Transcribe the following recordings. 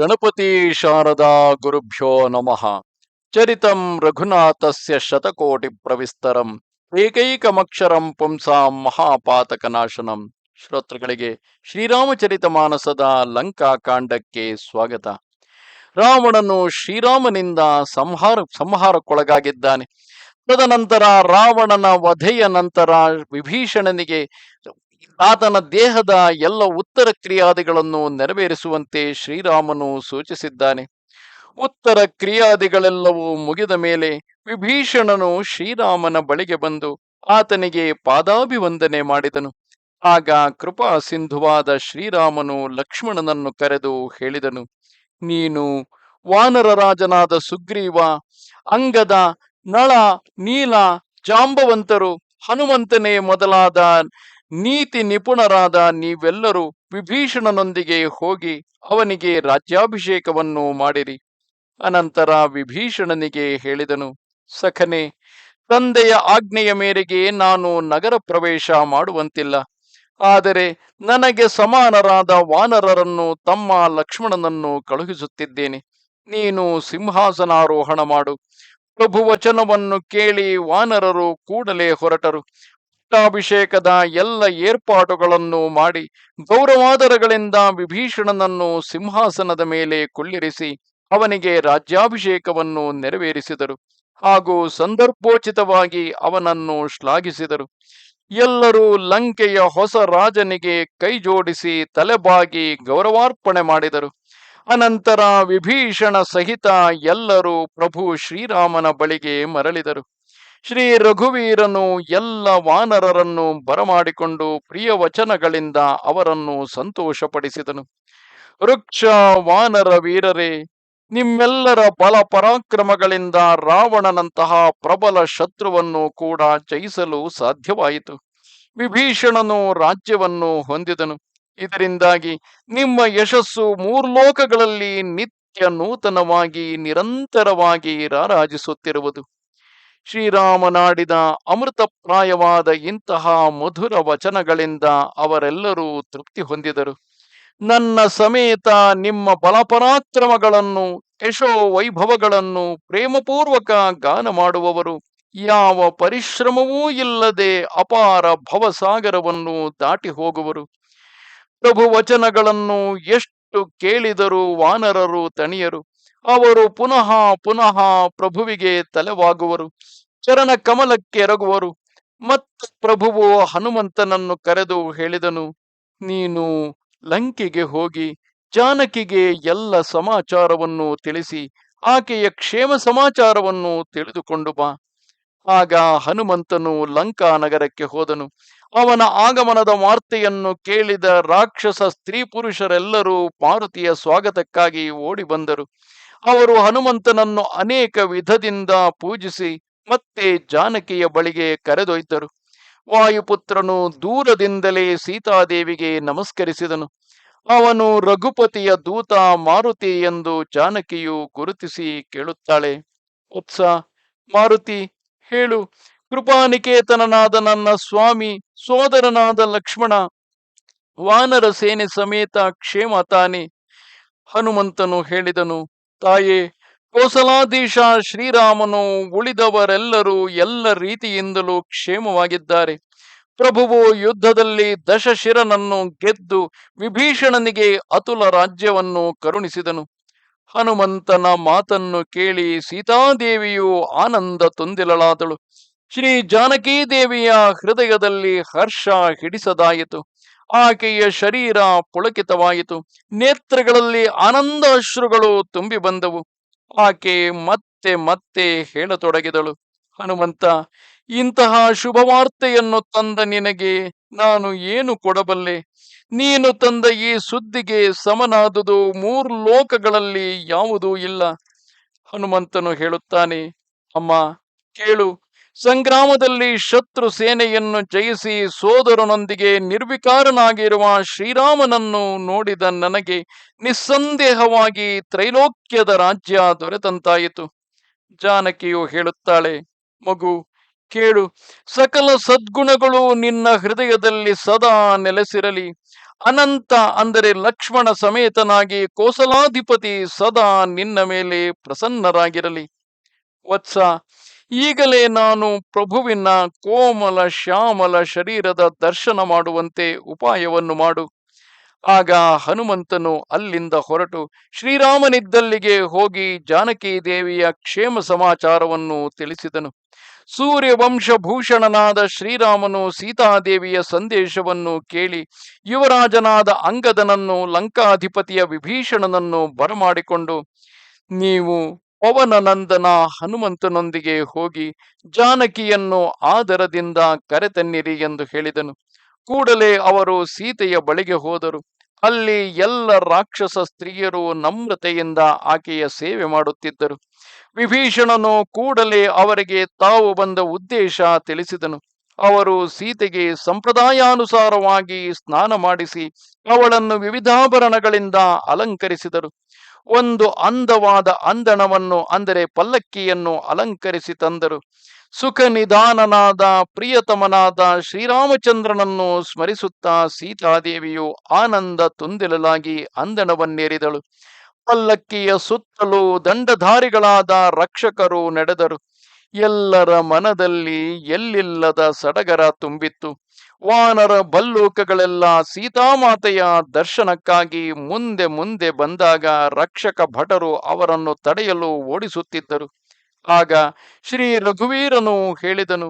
ಗಣಪತಿ ಶಾರದಾ ಗುರುಭ್ಯೋ ನಮಃ. ಚರಿತಂ ರಘುನಾಥಸ್ಯ ಶತಕೋಟಿ ಪ್ರವಿಸ್ತರಂ. ಏಕೈಕಮಕ್ಷರಂ ಮಹಾಪಾತಕ ಮಹಾಪಾತಕನಾಶನಂ. ಶ್ರೋತೃಗಳಿಗೆ ಶ್ರೀರಾಮಚರಿತ ಮಾನಸದ ಲಂಕಾ ಕಾಂಡಕ್ಕೆ ಸ್ವಾಗತ. ರಾವಣನು ಶ್ರೀರಾಮನಿಂದ ಸಂಹಾರ, ಸಂಹಾರಕ್ಕೊಳಗಾಗಿದ್ದಾನೆ. ತದನಂತರ ರಾವಣನ ವಧೆಯ ನಂತರ ವಿಭೀಷಣನಿಗೆ ಆತನ ದೇಹದ ಎಲ್ಲ ಉತ್ತರ ಕ್ರಿಯಾದಿಗಳನ್ನು ನೆರವೇರಿಸುವಂತೆ ಶ್ರೀರಾಮನು ಸೂಚಿಸಿದ್ದಾನೆ. ಉತ್ತರ ಕ್ರಿಯಾದಿಗಳೆಲ್ಲವೂ ಮುಗಿದ ಮೇಲೆ ವಿಭೀಷಣನು ಶ್ರೀರಾಮನ ಬಳಿಗೆ ಬಂದು ಆತನಿಗೆ ಪಾದಾಭಿವಂದನೆ ಮಾಡಿದನು. ಆಗ ಕೃಪಾ ಸಿಂಧುವಾದ ಶ್ರೀರಾಮನು ಲಕ್ಷ್ಮಣನನ್ನು ಕರೆದು ಹೇಳಿದನು, ನೀನು ವಾನರ ರಾಜನಾದ ಸುಗ್ರೀವ, ಅಂಗದ, ನಳ, ನೀಲ, ಜಾಂಬವಂತರು, ಹನುಮಂತನೇ ಮೊದಲಾದ ನೀತಿ ನಿಪುಣರಾದ ನೀವೆಲ್ಲರೂ ವಿಭೀಷಣನೊಂದಿಗೆ ಹೋಗಿ ಅವನಿಗೆ ರಾಜ್ಯಾಭಿಷೇಕವನ್ನು ಮಾಡಿರಿ. ಅನಂತರ ವಿಭೀಷಣನಿಗೆ ಹೇಳಿದನು, ಸಖನೆ, ತಂದೆಯ ಆಜ್ಞೆಯ ಮೇರೆಗೆ ನಾನು ನಗರ ಪ್ರವೇಶ ಮಾಡುವಂತಿಲ್ಲ. ಆದರೆ ನನಗೆ ಸಮಾನರಾದ ವಾನರರನ್ನು ತಮ್ಮ ಲಕ್ಷ್ಮಣನನ್ನು ಕಳುಹಿಸುತ್ತಿದ್ದೇನೆ. ನೀನು ಸಿಂಹಾಸನಾರೋಹಣ ಮಾಡು. ಪ್ರಭುವಚನವನ್ನು ಕೇಳಿ ವಾನರರು ಕೂಡಲೇ ಹೊರಟರು. ಪಟ್ಟಾಭಿಷೇಕದ ಎಲ್ಲ ಏರ್ಪಾಟುಗಳನ್ನು ಮಾಡಿ ಗೌರವಾದರಗಳಿಂದ ವಿಭೀಷಣನನ್ನು ಸಿಂಹಾಸನದ ಮೇಲೆ ಕುಳ್ಳಿರಿಸಿ ಅವನಿಗೆ ರಾಜ್ಯಾಭಿಷೇಕವನ್ನು ನೆರವೇರಿಸಿದರು ಹಾಗೂ ಸಂದರ್ಭೋಚಿತವಾಗಿ ಅವನನ್ನು ಶ್ಲಾಘಿಸಿದರು. ಎಲ್ಲರೂ ಲಂಕೆಯ ಹೊಸ ರಾಜನಿಗೆ ಕೈಜೋಡಿಸಿ ತಲೆಬಾಗಿ ಗೌರವಾರ್ಪಣೆ ಮಾಡಿದರು. ಅನಂತರ ವಿಭೀಷಣ ಸಹಿತ ಎಲ್ಲರೂ ಪ್ರಭು ಶ್ರೀರಾಮನ ಬಳಿಗೆ ಮರಳಿದರು. ಶ್ರೀ ರಘುವೀರನು ಎಲ್ಲ ವಾನರರನ್ನು ಬರಮಾಡಿಕೊಂಡು ಪ್ರಿಯ ವಚನಗಳಿಂದ ಅವರನ್ನು ಸಂತೋಷಪಡಿಸಿದನು. ವೃಕ್ಷ ವಾನರ ವೀರರೇ, ನಿಮ್ಮೆಲ್ಲರ ಬಲ ಪರಾಕ್ರಮಗಳಿಂದ ರಾವಣನಂತಹ ಪ್ರಬಲ ಶತ್ರುವನ್ನು ಕೂಡ ಜಯಿಸಲು ಸಾಧ್ಯವಾಯಿತು. ವಿಭೀಷಣನು ರಾಜ್ಯವನ್ನು ಹೊಂದಿದನು. ಇದರಿಂದಾಗಿ ನಿಮ್ಮ ಯಶಸ್ಸು ಮೂರ್ಲೋಕಗಳಲ್ಲಿ ನಿತ್ಯ ನೂತನವಾಗಿ ನಿರಂತರವಾಗಿ ರಾರಾಜಿಸುತ್ತಿರುವುದು. ಶ್ರೀರಾಮನಾಡಿದ ಅಮೃತಪ್ರಾಯವಾದ ಇಂತಹ ಮಧುರ ವಚನಗಳಿಂದ ಅವರೆಲ್ಲರೂ ತೃಪ್ತಿ ಹೊಂದಿದರು. ನನ್ನ ಸಮೇತ ನಿಮ್ಮ ಬಲಪರಾಕ್ರಮಗಳನ್ನು ಯಶೋ ವೈಭವಗಳನ್ನು ಪ್ರೇಮಪೂರ್ವಕ ಗಾನ ಮಾಡುವವರು, ಯಾವ ಪರಿಶ್ರಮವೂ ಇಲ್ಲದೆ ಅಪಾರ ಭವಸಾಗರವನ್ನು ದಾಟಿ ಹೋಗುವರು. ಪ್ರಭು ವಚನಗಳನ್ನು ಎಷ್ಟು ಕೇಳಿದರೂ ವಾನರರು ತಣಿಯರು. ಅವರು ಪುನಃ ಪುನಃ ಪ್ರಭುವಿಗೆ ತಲೆವಾಗುವರು, ಚರಣ ಕಮಲಕ್ಕೆ ಎರಗುವರು ಮತ್ತು ಪ್ರಭುವು ಹನುಮಂತನನ್ನು ಕರೆದು ಹೇಳಿದನು, ನೀನು ಲಂಕೆಗೆ ಹೋಗಿ ಜಾನಕಿಗೆ ಎಲ್ಲ ಸಮಾಚಾರವನ್ನು ತಿಳಿಸಿ, ಆಕೆಯ ಕ್ಷೇಮ ಸಮಾಚಾರವನ್ನು ತಿಳಿದುಕೊಂಡು ಬಾ. ಆಗ ಹನುಮಂತನು ಲಂಕಾ ನಗರಕ್ಕೆ ಹೋದನು. ಅವನ ಆಗಮನದ ವಾರ್ತೆಯನ್ನು ಕೇಳಿದ ರಾಕ್ಷಸ ಸ್ತ್ರೀ ಪುರುಷರೆಲ್ಲರೂ ಮಾರುತಿಯ ಸ್ವಾಗತಕ್ಕಾಗಿ ಓಡಿ ಬಂದರು. ಅವರು ಹನುಮಂತನನ್ನು ಅನೇಕ ವಿಧದಿಂದ ಪೂಜಿಸಿ ಮತ್ತೆ ಜಾನಕಿಯ ಬಳಿಗೆ ಕರೆದೊಯ್ದರು. ವಾಯುಪುತ್ರನು ದೂರದಿಂದಲೇ ಸೀತಾದೇವಿಗೆ ನಮಸ್ಕರಿಸಿದನು. ಅವನು ರಘುಪತಿಯ ದೂತ ಮಾರುತಿ ಎಂದು ಜಾನಕಿಯು ಗುರುತಿಸಿ ಕೇಳುತ್ತಾಳೆ. ಉತ್ಸ, ಮಾರುತಿ, ಹೇಳು, ಕೃಪಾನಿಕೇತನನಾದ ನನ್ನ ಸ್ವಾಮಿ, ಸೋದರನಾದ ಲಕ್ಷ್ಮಣ, ವಾನರ ಸೇನೆ ಸಮೇತ ಕ್ಷೇಮ ತಾನೆ? ಹನುಮಂತನು ಹೇಳಿದನು. ತಾಯೇ ಕೋಸಲಾಧೀಶ ಶ್ರೀರಾಮನು ಉಳಿದವರೆಲ್ಲರೂ ಎಲ್ಲ ರೀತಿಯಿಂದಲೂ ಕ್ಷೇಮವಾಗಿದ್ದಾರೆ. ಪ್ರಭುವು ಯುದ್ಧದಲ್ಲಿ ದಶಶಿರನನ್ನು ಗೆದ್ದು ವಿಭೀಷಣನಿಗೆ ಅತುಲ ರಾಜ್ಯವನ್ನು ಕರುಣಿಸಿದನು. ಹನುಮಂತನ ಮಾತನ್ನು ಕೇಳಿ ಸೀತಾದೇವಿಯು ಆನಂದ ತುಂದಿಲಳಾದಳು ಶ್ರೀ ಜಾನಕೀ ದೇವಿಯ ಹೃದಯದಲ್ಲಿ ಹರ್ಷ ಹಿಡಿಸದಾಯಿತು. ಆಕೆಯ ಶರೀರ ಪುಳಕಿತವಾಯಿತು. ನೇತ್ರಗಳಲ್ಲಿ ಆನಂದ ಅಶ್ರುಗಳು ತುಂಬಿ ಬಂದವು. ಆಕೆ ಮತ್ತೆ ಮತ್ತೆ ಹೇಳತೊಡಗಿದಳು. ಹನುಮಂತ, ಇಂತಹ ಶುಭವಾರ್ತೆಯನ್ನು ತಂದ ನಿನಗೆ ನಾನು ಏನು ಕೊಡಬಲ್ಲೆ? ನೀನು ತಂದ ಈ ಸುದ್ದಿಗೆ ಸಮನಾದುದು ಮೂರು ಲೋಕಗಳಲ್ಲಿ ಯಾವುದೂ ಇಲ್ಲ. ಹನುಮಂತನು ಹೇಳುತ್ತಾನೆ, ಅಮ್ಮ, ಕೇಳು. ಸಂಗ್ರಾಮದಲ್ಲಿ ಶತ್ರು ಸೇನೆಯನ್ನು ಜಯಿಸಿ ಸೋದರನೊಂದಿಗೆ ನಿರ್ವಿಕಾರನಾಗಿರುವ ಶ್ರೀರಾಮನನ್ನು ನೋಡಿದ ನನಗೆ ನಿಸ್ಸಂದೇಹವಾಗಿ ತ್ರೈಲೋಕ್ಯದ ರಾಜ್ಯ ದೊರೆತಂತಾಯಿತು. ಜಾನಕಿಯು ಹೇಳುತ್ತಾಳೆ, ಮಗು, ಕೇಳು. ಸಕಲ ಸದ್ಗುಣಗಳು ನಿನ್ನ ಹೃದಯದಲ್ಲಿ ಸದಾ ನೆಲೆಸಿರಲಿ. ಅನಂತ ಅಂದರೆ ಲಕ್ಷ್ಮಣ ಸಮೇತನಾಗಿ ಕೋಸಲಾಧಿಪತಿ ಸದಾ ನಿನ್ನ ಮೇಲೆ ಪ್ರಸನ್ನರಾಗಿರಲಿ. ವತ್ಸ ಈಗಲೇ ನಾನು ಪ್ರಭುವಿನ ಕೋಮಲ ಶ್ಯಾಮಲ ಶರೀರದ ದರ್ಶನ ಮಾಡುವಂತೆ ಉಪಾಯವನ್ನು ಮಾಡು. ಆಗ ಹನುಮಂತನು ಅಲ್ಲಿಂದ ಹೊರಟು ಶ್ರೀರಾಮನಿದ್ದಲ್ಲಿಗೆ ಹೋಗಿ ಜಾನಕಿ ದೇವಿಯ ಕ್ಷೇಮ ಸಮಾಚಾರವನ್ನು ತಿಳಿಸಿದನು. ಸೂರ್ಯವಂಶಭೂಷಣನಾದ ಶ್ರೀರಾಮನು ಸೀತಾದೇವಿಯ ಸಂದೇಶವನ್ನು ಕೇಳಿ ಯುವರಾಜನಾದ ಅಂಗದನನ್ನು ಲಂಕಾಧಿಪತಿಯ ವಿಭೀಷಣನನ್ನು ಬರಮಾಡಿಕೊಂಡು, ನೀವು ಪವನನಂದನ ಹನುಮಂತನೊಂದಿಗೆ ಹೋಗಿ ಜಾನಕಿಯನ್ನು ಆದರದಿಂದ ಕರೆತನ್ನಿರಿ ಎಂದು ಹೇಳಿದನು. ಕೂಡಲೇ ಅವರು ಸೀತೆಯ ಬಳಿಗೆ ಹೋದರು. ಅಲ್ಲಿ ಎಲ್ಲ ರಾಕ್ಷಸ ಸ್ತ್ರೀಯರು ನಮ್ರತೆಯಿಂದ ಆಕೆಯ ಸೇವೆ ಮಾಡುತ್ತಿದ್ದರು. ವಿಭೀಷಣನು ಕೂಡಲೇ ಅವರಿಗೆ ತಾವು ಬಂದ ಉದ್ದೇಶ ತಿಳಿಸಿದನು. ಅವರು ಸೀತೆಗೆ ಸಂಪ್ರದಾಯಾನುಸಾರವಾಗಿ ಸ್ನಾನ ಮಾಡಿಸಿ ಅವಳನ್ನು ವಿವಿಧಾಭರಣಗಳಿಂದ ಅಲಂಕರಿಸಿದರು. ಒಂದು ಅಂದವಾದ ಅಂದಣವನ್ನು, ಅಂದರೆ ಪಲ್ಲಕ್ಕಿಯನ್ನು ಅಲಂಕರಿಸಿ ತಂದರು. ಸುಖ ನಿಧಾನನಾದ, ಪ್ರಿಯತಮನಾದ ಶ್ರೀರಾಮಚಂದ್ರನನ್ನು ಸ್ಮರಿಸುತ್ತಾ ಸೀತಾದೇವಿಯು ಆನಂದ ತುಂದಿಲಲಾಗಿ ಅಂದಣವನ್ನೇರಿದಳು. ಪಲ್ಲಕ್ಕಿಯ ಸುತ್ತಲೂ ದಂಡಧಾರಿಗಳಾದ ರಕ್ಷಕರು ನಡೆದರು. ಎಲ್ಲರ ಮನದಲ್ಲಿ ಎಲ್ಲಿಲ್ಲದ ಸಡಗರ ತುಂಬಿತ್ತು. ವಾನರ ಬಲ್ಲೂಕಗಳೆಲ್ಲ ಸೀತಾಮಾತೆಯ ದರ್ಶನಕ್ಕಾಗಿ ಮುಂದೆ ಮುಂದೆ ಬಂದಾಗ ರಕ್ಷಕ ಭಟರು ಅವರನ್ನು ತಡೆಯಲು ಓಡಿಸುತ್ತಿದ್ದರು. ಆಗ ಶ್ರೀ ರಘುವೀರನು ಹೇಳಿದನು,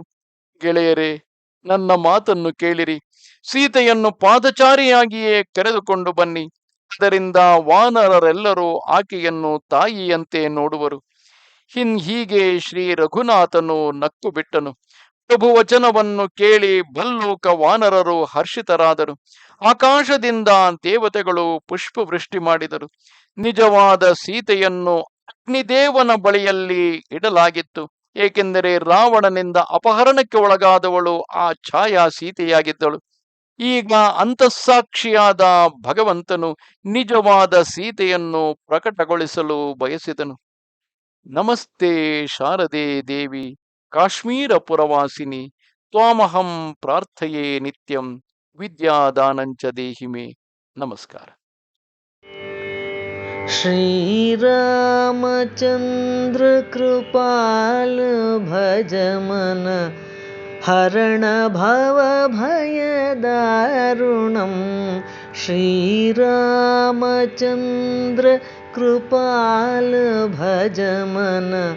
ಗೆಳೆಯರೇ, ನನ್ನ ಮಾತನ್ನು ಕೇಳಿರಿ. ಸೀತೆಯನ್ನು ಪಾದಚಾರಿಯಾಗಿಯೇ ಕರೆದುಕೊಂಡು ಬನ್ನಿ. ಅದರಿಂದ ವಾನರರೆಲ್ಲರೂ ಆಕೆಯನ್ನು ತಾಯಿಯಂತೆ ನೋಡುವರು. ಹಿನ್ ಹೀಗೆ ಶ್ರೀ ರಘುನಾಥನು ನಕ್ಕು ಬಿಟ್ಟನು. ಪ್ರಭು ವಚನವನ್ನು ಕೇಳಿ ಭಲ್ಲೂಕ ವಾನರರು ಹರ್ಷಿತರಾದರು. ಆಕಾಶದಿಂದ ದೇವತೆಗಳು ಪುಷ್ಪವೃಷ್ಟಿ ಮಾಡಿದರು. ನಿಜವಾದ ಸೀತೆಯನ್ನು ಅಗ್ನಿದೇವನ ಬಳಿಯಲ್ಲಿ ಇಡಲಾಗಿತ್ತು. ಏಕೆಂದರೆ ರಾವಣನಿಂದ ಅಪಹರಣಕ್ಕೆ ಒಳಗಾದವಳು ಆ ಛಾಯಾ ಸೀತೆಯಾಗಿದ್ದಳು. ಈಗ ಅಂತಸ್ಸಾಕ್ಷಿಯಾದ ಭಗವಂತನು ನಿಜವಾದ ಸೀತೆಯನ್ನು ಪ್ರಕಟಗೊಳಿಸಲು ಬಯಸಿದನು. ನಮಸ್ತೆ ಶಾರದೆ ದೇವಿ. काश्मीरपुरवासिनि त्वामहं प्रार्थये नित्यं विद्यादानञ्च देहि मे। नमस्कार। श्रीरामचन्द्रकृपाल भजमन हरण भवभयदारुणम् श्रीरामचन्द्रकृपाल भजमन